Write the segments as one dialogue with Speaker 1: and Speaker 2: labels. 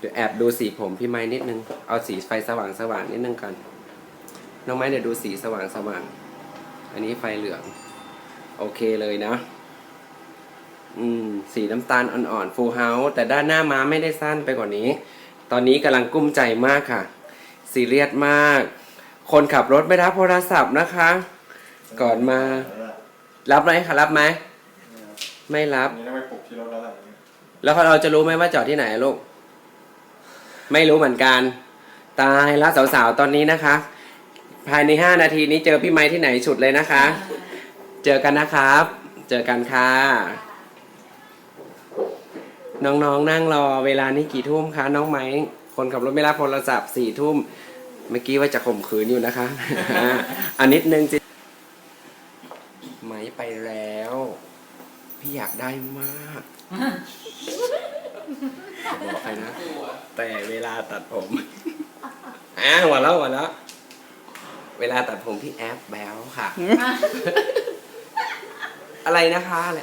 Speaker 1: เดี๋ยวแอบดูสีผมพี่ไม้นิดนึง เอาสีไฟสว่างสว่างๆนิดนึงก่อนน้องไม้เดี๋ยวดูสีสว่างสว่างๆอันนี้ไฟเหลือง โอเคเลยนะ อืม สีน้ำตาลอ่อนๆฟูลเฮาส์แต่ด้านหน้าม้าไม่ได้สั้นไปกว่านี้ ตอนนี้กำลังกุ้มใจมากค่ะ ซีเรียสมาก คนขับรถไม่รับโทรศัพท์นะคะ ก่อนมา รับไหมคะรับไหม ไม่รับ
Speaker 2: อันนี้ต้องไปปลุกที่รถแล้วแหละ
Speaker 1: แล้วเราจะรู้ไหมว่าจอดที่ไหนลูก ไม่รู้เหมือนกัน ตายแล้วสาวๆตอนนี้นะคะ ภายใน 5 นาทีนี้เจอพี่ไม้ที่ไหนฉุดเลยนะคะ เจอกันนะครับ เจอกันค่ะ น้องๆนั่งรอเวลานี้กี่ทุ่มคะน้องไม้คนขับรถไม่รับโทรศัพท์สี่ทุ่มเมื่อกี้ว่าจะข่มขืนอยู่นะคะอันนิดนึงจิไม้ไปแล้ว พี่อยากได้มาก แต่เวลาตัดผมอ่าหัวแล้วหัวแล้ว เวลาตัดผมพี่แอปแบลค่ะ อะไรนะคะอะไร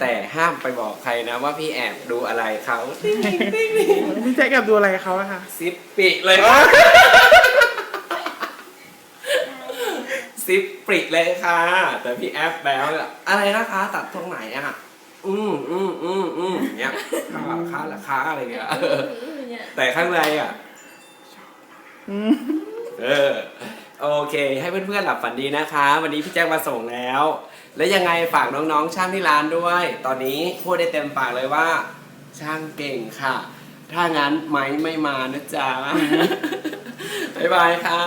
Speaker 1: แต่ห้ามไปบอกใครนะว่าพี่แอบดูอะไรเขา
Speaker 3: พี่แจ็คแอบดูอะไรเขาอะคะ
Speaker 1: ซิปปิเลยค่ะซิปปริเลยค่ะ แต่พี่แอปแบลเนี่ยอะไรนะคะ ตัดตรงไหนอะอืมอืมอืมอืมเนี้ยค่าค่าราคาอะไรเงี้ย เออแต่ข้างในอะ เออ โอเค ให้เพื่อนๆหลับฝันดีนะคะ วันนี้พี่แจ็คมาส่งแล้ว และยังไงฝากน้องๆ ช่างที่ร้านด้วย ตอนนี้พูดได้เต็มปากเลยว่า ช่างเก่งค่ะ ถ้างั้นไม้ไม่มานะจ๊ะ บ๊ายบายค่ะ